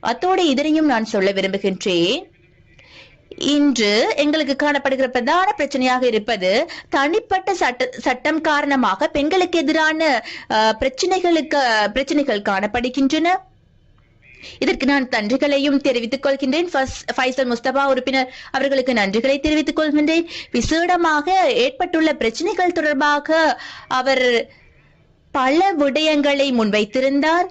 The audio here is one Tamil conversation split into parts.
அத்தோடு இதனையும் நான் சொல்ல விரும்புகின்றேன். இன்று எங்களுக்கு காணப்படுகிற பிரதான பிரச்சனையாக இருப்பது தனிப்பட்ட சட்ட சட்டம் காரணமாக பெண்களுக்கு எதிரான பிரச்சனைகளுக்கு பிரச்சனைகள் காணப்படுகின்றன. இதற்கு நான் நன்றிகளையும் தெரிவித்துக் கொள்கின்றேன். ஃபைசல் முஸ்தபா உறுப்பினர் அவர்களுக்கு நன்றிகளை தெரிவித்துக் கொள்கின்றேன். விசேடமாக ஏற்பட்டுள்ள பிரச்சனைகள் தொடர்பாக அவர் பல விடயங்களை முன்வைத்திருந்தார்.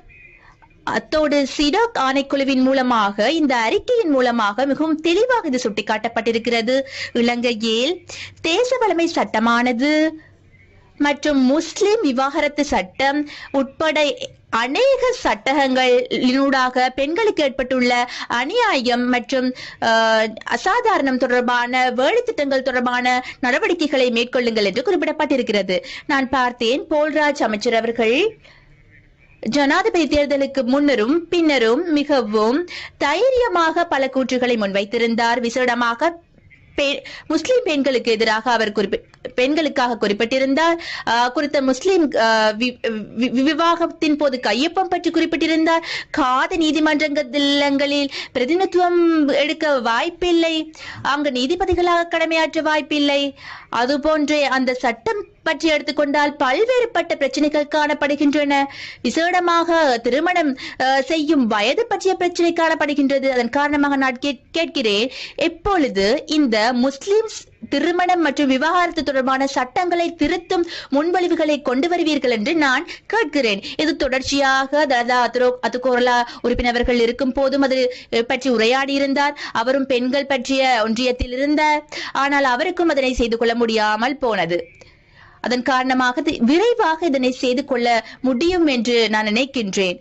அத்தோடு சிடாக் ஆணைக்குழுவின் மூலமாக இந்த அறிக்கையின் மூலமாக மிகவும் தெளிவாக இது சுட்டிக்காட்டப்பட்டிருக்கிறது. இலங்கையில் தேச வளமை சட்டமானது மற்றும் முஸ்லிம் விவாகரத்து சட்டம் உட்பட அநேக சட்டங்களினூடாக பெண்களுக்கு ஏற்பட்டுள்ள அநியாயம் மற்றும் அசாதாரணம் தொடர்பான வேலைத்திட்டங்கள் தொடர்பான நடவடிக்கைகளை மேற்கொள்ளுங்கள் என்று குறிப்பிடப்பட்டிருக்கிறது. நான் பார்த்தேன். போல்ராஜ் அமைச்சர் அவர்கள் ஜனாதிபதி தேர்தலுக்கு முன்னரும் பின்னரும் மிகவும் தைரியமாக பல கூற்றுகளை முன்வைத்திருந்தார். விசேடமாக முஸ்லிம் பெண்களுக்கு எதிராக அவர் பெண்களுக்காக குறிப்பிட்டிருந்தார். குறித்த முஸ்லிம் வி- விவாகத்தின் போது கையொப்பம் பற்றி குறிப்பிட்டிருந்தார். காத நீதிமன்றங்களில் பிரதிநிதித்துவம் எடுக்க வாய்ப்பில்லை. அங்கு நீதிபதிகளாக கடமையாற்ற வாய்ப்பில்லை. அதுபோன்றே அந்த சட்டம் பற்றி எடுத்துக்கொண்டால் பல்வேறுபட்ட பிரச்சனைகள் காணப்படுகின்றன. விசேடமாக திருமணம் செய்யும் வயது பற்றிய பிரச்சனை காணப்படுகின்றது. அதன் காரணமாக நான் கேட்- கேட்கிறேன் எப்பொழுது இந்த முஸ்லிம்ஸ் திருமணம் மற்றும் விவாகரத்து தொடர்பான சட்டங்களை திருத்தும் முன்வழிவுகளை கொண்டு வருவீர்கள் என்று நான் கேட்கிறேன். இது தொடர்ச்சியாக தலதா அத்ரோ அத்துகோரலா உறுப்பினர்கள் இருக்கும் போதும் அது பற்றி உரையாடி இருந்தார். அவரும் பெண்கள் பற்றிய ஒன்றியத்தில் இருந்தார். ஆனால் அவருக்கும் அதனை செய்து கொள்ள முடியாமல் போனது. அதன் காரணமாக விரைவாக இதனை செய்து கொள்ள முடியும் என்று நான் நினைக்கின்றேன்.